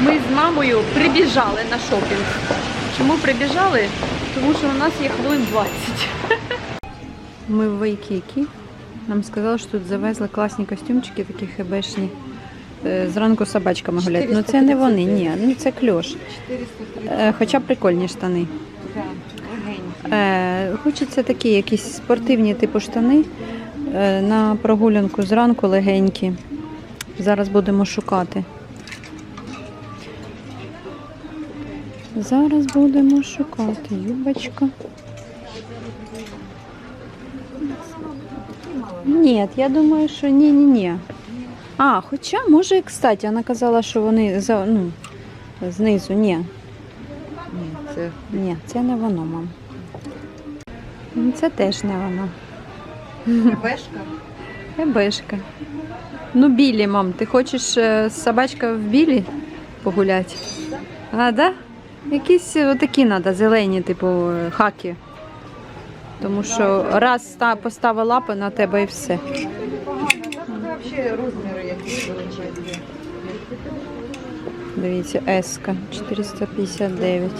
Ми з мамою прибіжали на шопінг. Чому прибіжали? Тому що у нас є хвилин 20. Ми в Вайкікі. Нам сказали, що тут завезли класні костюмчики, такі хебешні. Е, Зранку собачками гуляють. Ну це не вони, ні, ну це кльош. Е, Хоча прикольні штани. Е, Хочеться такі якісь спортивні типу штани на прогулянку зранку легенькі. Зараз будемо шукати. Зараз будемо шукати. Юбочка. Ні, я думаю, що ні-ні-ні. А, хоча, може, кстати, вона казала, що вони за, ну, знизу. Ні, Ні, це ні, це не воно, мам. Ну, Це теж не воно. вешка. Ебешка. Ну, білі, мам, ти хочеш е, собачка в білі погуляти? А, да? Якісь отакі треба, зелені, типу е, хаки. Тому що раз ста- поставила лапи на тебе і все. Взагалі розміри які величезні. Дивіться, еска 459.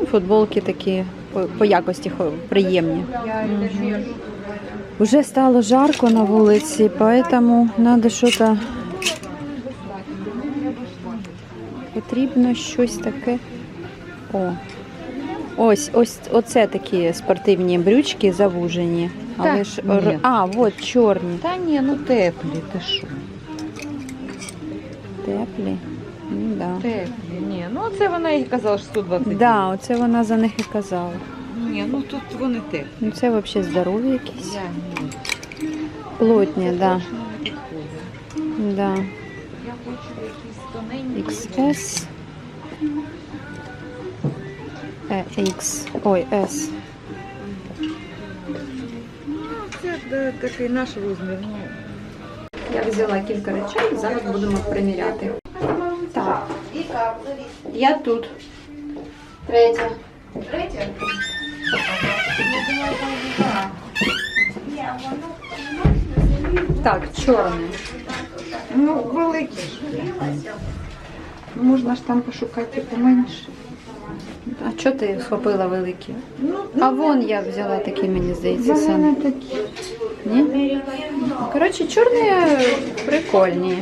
Ну, Футболки такі по, якості приємні. Уже стало жарко на вулиці, поэтому надо що-то потрібно щось таке. О. Ось, ось оце такі спортивні брючки завужені. Але Та, ж ні. а, от чорні, Та ні, ну теплі, ти що? теплі. Ну, да. Теплі, ні. Ну це вона і казала, що 120. Да, оце вона за них і казала. Ні, ну тут вони теплі. Ну це взагалі здорові якісь. Я ні. Плотні, Це да. да. Я хочу. XS. Е, X. Ой, S. Ну, це да, такий наш розмір. Ну, Я взяла кілька речей, зараз будемо приміряти. Так. Я тут. Третя. Третя? Так, чорне. Ну, великі ж. Ну, Можна ж там пошукати поменше. А чого ти схопила великі? Ну, А вон я взяла такі, мені здається, вони самі. такі. Ні? Коротше, чорні прикольні.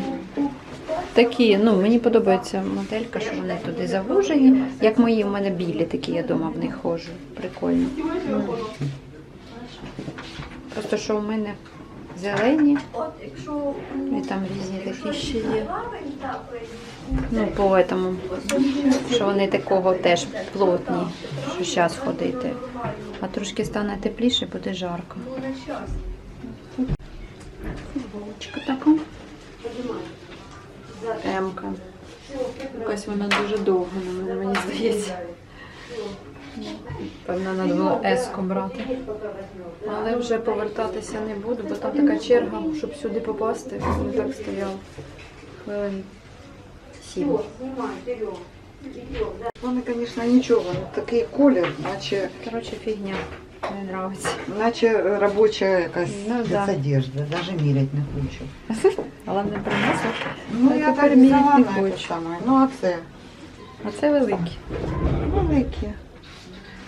Такі, ну мені подобається моделька, що вони туди завужені. Як мої, в мене білі такі, я дома в них ходжу. Прикольно. Просто що в мене зелені. І там різні такі ще є. Ну, по этому, що вони такого теж плотні, що зараз ходити. А трошки стане тепліше, буде жарко. Футболочка така. Емка. Якась вона дуже довга мені здається. Певно, треба було еску брати. Але вже повертатися не буду, бо там така черга, щоб сюди попасти. Я так стояла. Хвилин сім. Вони, звісно, нічого, ну такий колір, наче, Коротше, фігня. Не нравиться. наче робоча якась Ну, да. одежда, навіть міряти не хочу. Але не принесла. Ну, А я тепер так міряти взяла не на хочу. саме. Ну, а це? А це великі. Великі.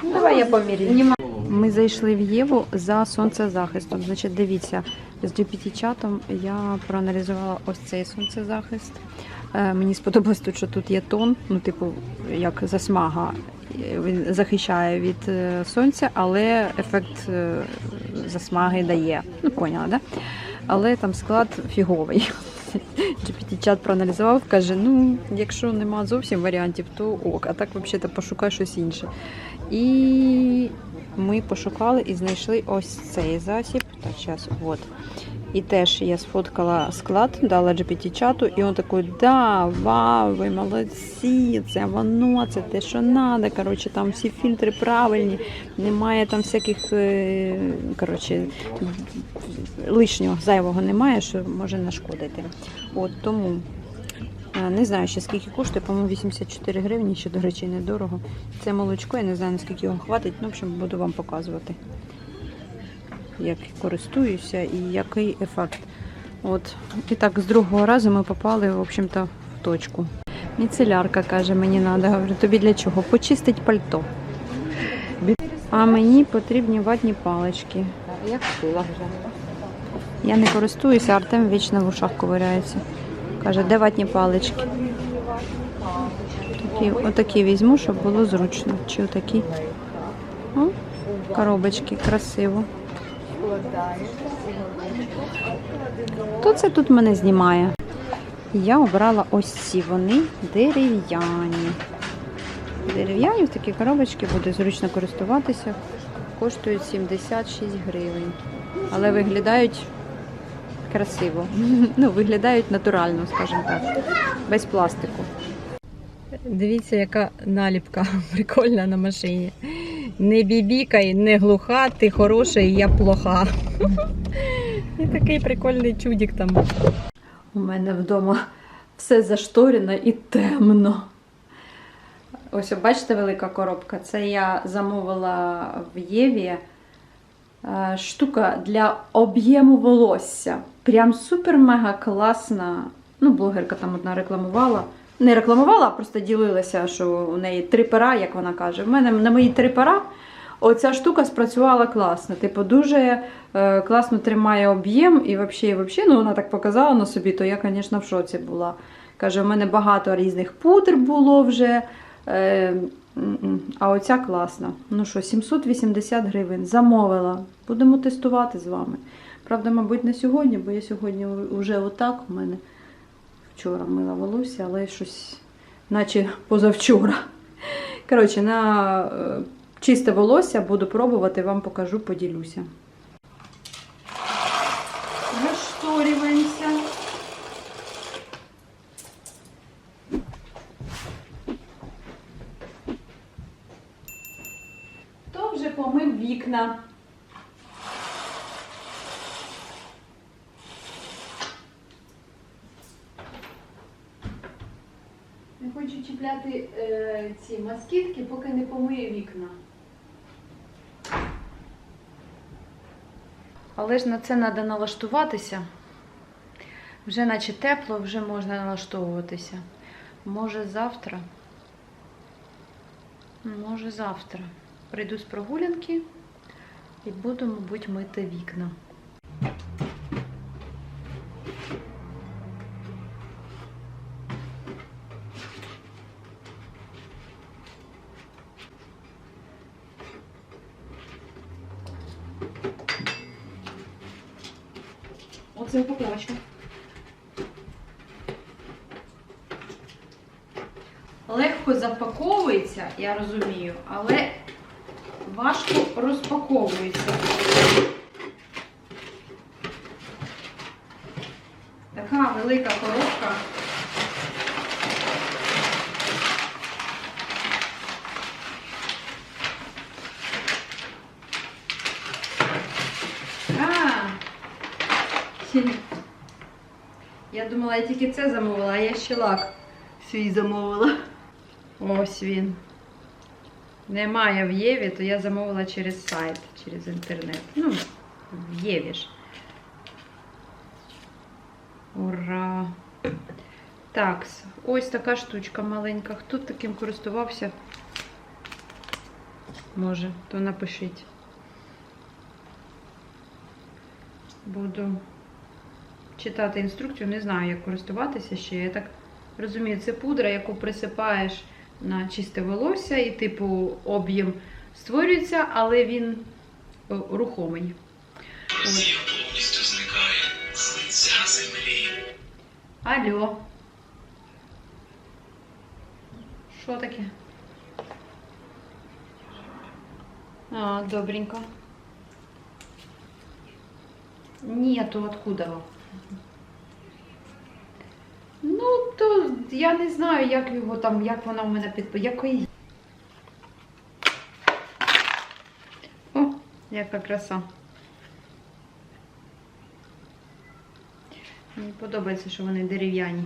Ну, давай я поміряю. Ми зайшли в Єву за сонцезахистом. Значить, дивіться, з GPT-чатом я проаналізувала ось цей сонцезахист. Е, Мені сподобалось тут, що тут є тон, ну, типу, як засмага. Е, Він захищає від е, сонця, але ефект засмаги дає. Ну, поняла, да? Але там склад фіговий. GPT-чат проаналізував, каже: ну, якщо нема зовсім варіантів, то ок, а так взагалі пошукай щось інше. І ми пошукали і знайшли ось цей засіб. Так, зараз, от. І теж я сфоткала склад, дала GPT-чату, і він такий, да, вау, ви молодці, це воно, це те, що треба. Коротше, там всі фільтри правильні, немає там всяких е, коротше, лишнього зайвого немає, що може нашкодити. От тому е, не знаю ще скільки коштує, по-моєму, 84 гривні, що, до речі, недорого. Це молочко, я не знаю, наскільки його хватить, ну, в общем, буду вам показувати, як користуюся і який ефект. От. І так, з другого разу ми попали, в общем-то, в точку. Міцелярка каже, мені треба. Говорю, тобі для чого? Почистить пальто. А мені потрібні ватні палички. Як шила. Я не користуюся, Артем вічно в ушах ковиряється. Каже, де ватні палички? Такі, отакі візьму, щоб було зручно. Чи отакі? О, коробочки, красиво. Хто це тут мене знімає? Я обрала ось ці вони дерев'яні. Дерев'яні в такі коробочки буде зручно користуватися. Коштують 76 гривень. Але виглядають красиво. Ну, виглядають натурально, скажімо так. Без пластику. Дивіться, яка наліпка прикольна на машині. Не бібікай, не глуха, ти хороша і я плоха. І такий прикольний чудик там. У мене вдома все зашторено і темно. Ось, бачите, велика коробка. Це я замовила в Єві е, штука для об'єму волосся. Прям супер-мега класна. Ну, блогерка там одна рекламувала. Не рекламувала, просто ділилася, що у неї три пера, як вона каже. У мене на мої три пера оця штука спрацювала класно. Типу, дуже е, класно тримає об'єм і взагалі, взагалі, ну вона так показала на собі, то я, звісно, в шоці була. Каже, у мене багато різних пудр було вже. Е, а оця класна. Ну що, 780 гривень. Замовила. Будемо тестувати з вами. Правда, мабуть, не сьогодні, бо я сьогодні вже отак. У мене вчора мила волосся, але щось, наче позавчора. Коротше, на е, чисте волосся буду пробувати, вам покажу, поділюся. Зашторюємося. Хто вже помив вікна? Не хочу чіпляти е, ці москітки, поки не помию вікна. Але ж на це треба налаштуватися. Вже наче тепло, вже можна налаштовуватися. Може завтра. Може завтра. Прийду з прогулянки і буду, мабуть, мити вікна. Оце упаковочка. Легко запаковується, я розумію, але важко розпаковується. Така велика коробка. А, я думала, я тільки це замовила, а я ще лак свій замовила. Ось він. Немає в Єві, то я замовила через сайт, через інтернет. Ну, в Єві ж. Ура! Так, ось така штучка маленька. Хто таким користувався? Може, то напишіть. Буду читати інструкцію, не знаю, як користуватися ще. Я так розумію, це пудра, яку присипаєш на чисте волосся, і, типу, об'єм створюється, але він рухомий. Росія повністю зникає з лиця землі. Алло. Що таке? А, добренько. Нету откуда. Ну, то я не знаю, як його там, як вона в мене під... Якої... О, яка краса. Мені подобається, що вони дерев'яні.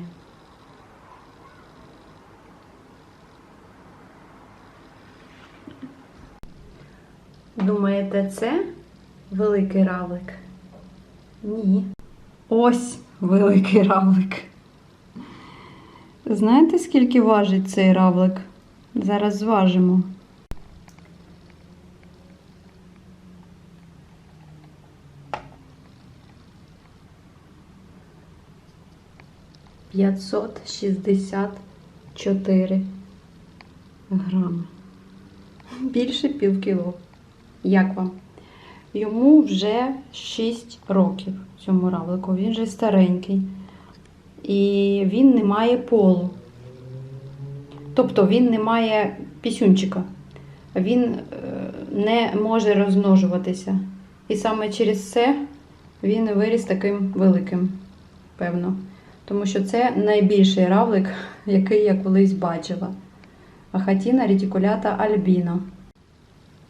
Думаєте, це великий равлик? Ні. Ось великий равлик. знаєте, скільки важить цей равлик? Зараз зважимо. П'ятсот шістдесят чотири грами. Більше пів кіло. Як вам? Йому вже 6 років цьому равлику. Він вже старенький. І він не має полу. Тобто він не має пісюнчика. Він е, не може розмножуватися. І саме через це він виріс таким великим, певно. Тому що це найбільший равлик, який я колись бачила. Ахатіна ретикулята альбіно.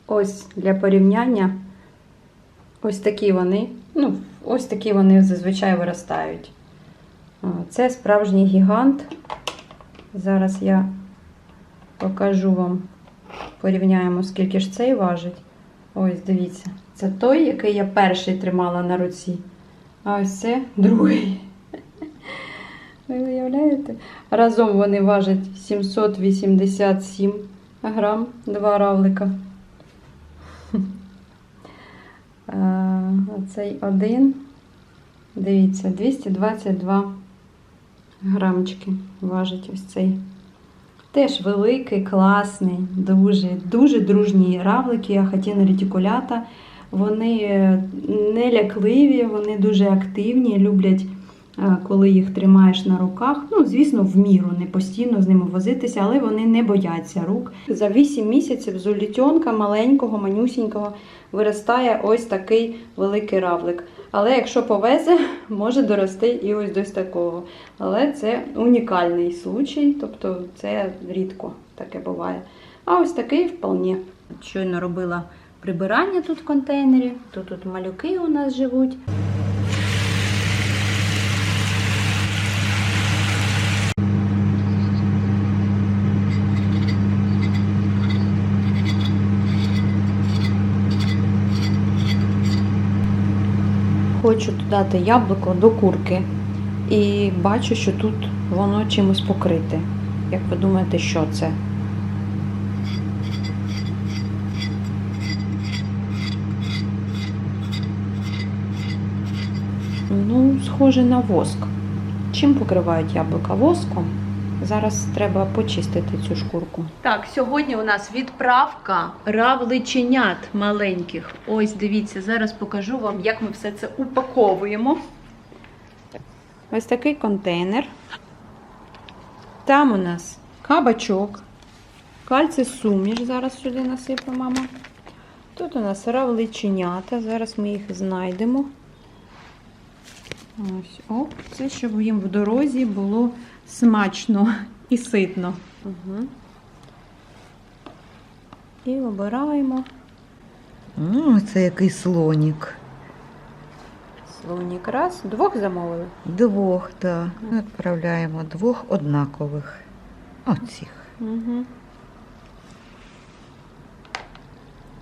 Ось для порівняння. Ось такі вони. Ну, ось такі вони зазвичай виростають. Це справжній гігант. Зараз я покажу вам, порівняємо, скільки ж цей важить. Ось, дивіться. Це той, який я перший тримала на руці. А ось це другий. Ви уявляєте? Разом вони важать 787 грам, два равлика. А, Оцей один, дивіться, 222 грамчики важить ось цей. Теж великий, класний, дуже, дуже дружні равлики, ахатіна ретикулята. Вони е, не лякливі, вони дуже активні, люблять, е, коли їх тримаєш на руках. Ну, звісно, в міру, не постійно з ними возитися, але вони не бояться рук. За 8 місяців з улітьонка маленького, манюсінького виростає ось такий великий равлик. Але якщо повезе, може дорости і ось до такого. Але це унікальний случай, тобто це рідко таке буває. А ось такий вполне. Щойно робила прибирання тут в контейнері. Тут, тут малюки у нас живуть. Хочу додати яблуко до курки. І бачу, що тут воно чимось покрите. Як ви думаєте, що це? Ну, схоже на воск. Чим покривають яблука воском? Зараз треба почистити цю шкурку. Так, сьогодні у нас відправка равличенят маленьких. Ось дивіться, зараз покажу вам, як ми все це упаковуємо. Ось такий контейнер. Там у нас кабачок, кальций суміш. Зараз сюди насипе мама. Тут у нас равличенята. Зараз ми їх знайдемо. Ось, о, це щоб їм в дорозі було смачно і ситно. Угу. І обираємо Ну, це який слонік. слонік. Раз, двох замовили. Двох, так. Ми відправляємо двох однакових. Оцих. Угу.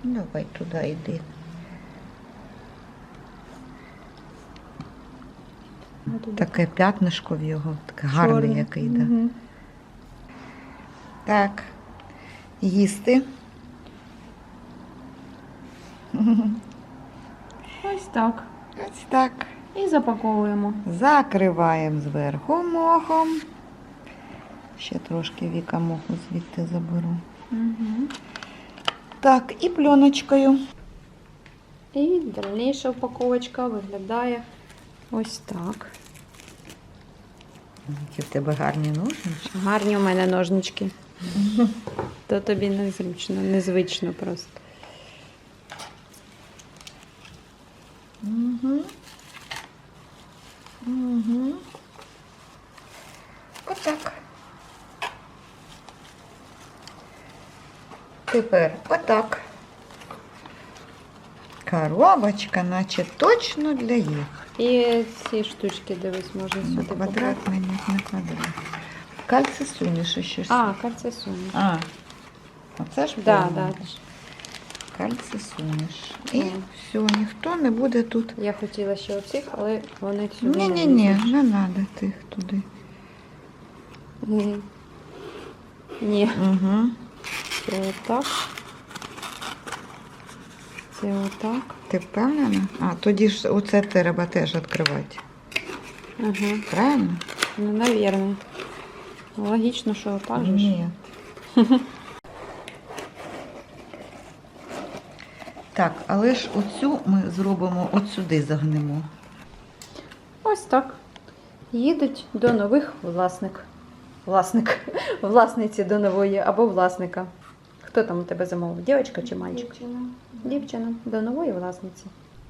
Давай туди йди. Таке п'ятнишко в його, таке гарний який, да. Угу. Так. Їсти. Ось так. Ось так. І запаковуємо. Закриваємо зверху мохом. Ще трошки віка моху звідти заберу. Угу. Так, і пленочкою. І дальніша упаковочка виглядає ось так. Які в тебе гарні ножнички. Гарні у мене ножнички. То тобі незручно, незвично просто. Угу. Угу. Отак. Тепер отак. Коробочка, наче точно для їх. І ці штучки, дивись, можна На сюди квадрат покласти. мені на квадрат. Кальций суміш ще. А, кальций суміш. а. Оце ж Да, повно. да. Кальций суміш. І Мгм. все, ніхто не буде тут. Я хотіла ще оцих, але вони сюди. не Ні-ні-ні, влізуть. не треба тих туди. Ні. Ні. Угу. Це отак. Це отак. Ти впевнена? А тоді ж оце треба теж відкривати. Ага. Правильно? Ну, навірно. Логічно, що отак же ж. Ні. Так, але ж оцю ми зробимо от сюди загнемо. Ось так. Їдуть до нових власник. Власник. Власниці до нової або власника. Хто там у тебе замовив? Дівчинка чи мальчик? Дівчина до нової власниці.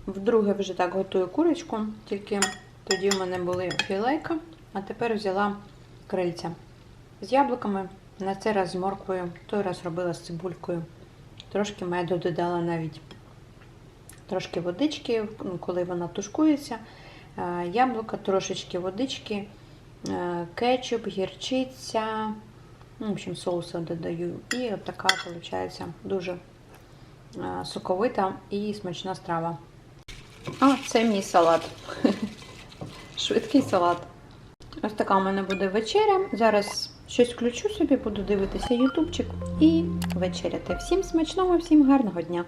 Вдруге вже так готую курочку, тільки тоді в мене були філейка, а тепер взяла крильця з яблуками. На цей раз з морквою, той раз робила з цибулькою. Трошки меду додала навіть. Трошки водички, ну, коли вона тушкується. Е, Яблука, трошечки водички, е, кетчуп, гірчиця. Ну, в общем, соуса додаю. І от така виходить дуже е, соковита і смачна страва. А, це мій салат. Швидкий салат. Ось така у мене буде вечеря. Зараз щось включу собі, буду дивитися ютубчик і вечеряти. Всім смачного, всім гарного дня!